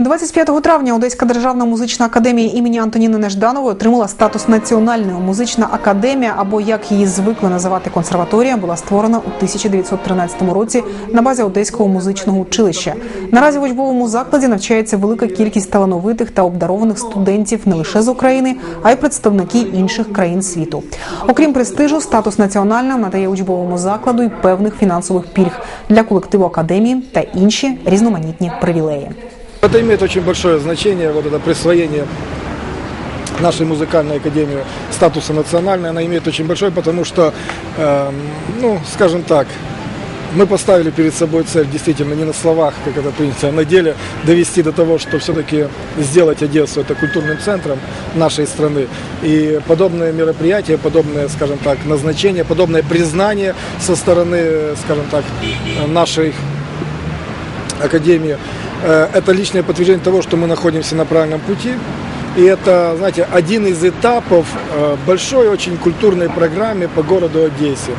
25 травня Одеська державна музична академія імені Антоніни Нежданової отримала статус національної музична академія, або як її звикли називати консерваторія, була створена у 1913 році на базі Одеського музичного училища. Наразі в учбовому закладі навчається велика кількість талановитих та обдарованих студентів не лише з України, а й представники інших країн світу. Окрім престижу, статус національна надає учбовому закладу й певних фінансових пільг для колективу академії та інші різноманітні привілеї. Это имеет очень большое значение, вот это присвоение нашей музыкальной академии статуса национальной, она имеет очень большое, потому что, эм, ну, скажем так, мы поставили перед собой цель действительно не на словах, как это принято, а на деле довести до того, что все-таки сделать Одессу это культурным центром нашей страны. И подобные мероприятия, подобные, скажем так, назначения, подобное признание со стороны, скажем так, нашей Академии. Э, Это личное подтверждение того, что мы находимся на правильном пути. И это, знаете, один из этапов э, большой очень культурной программе по городу Одессе.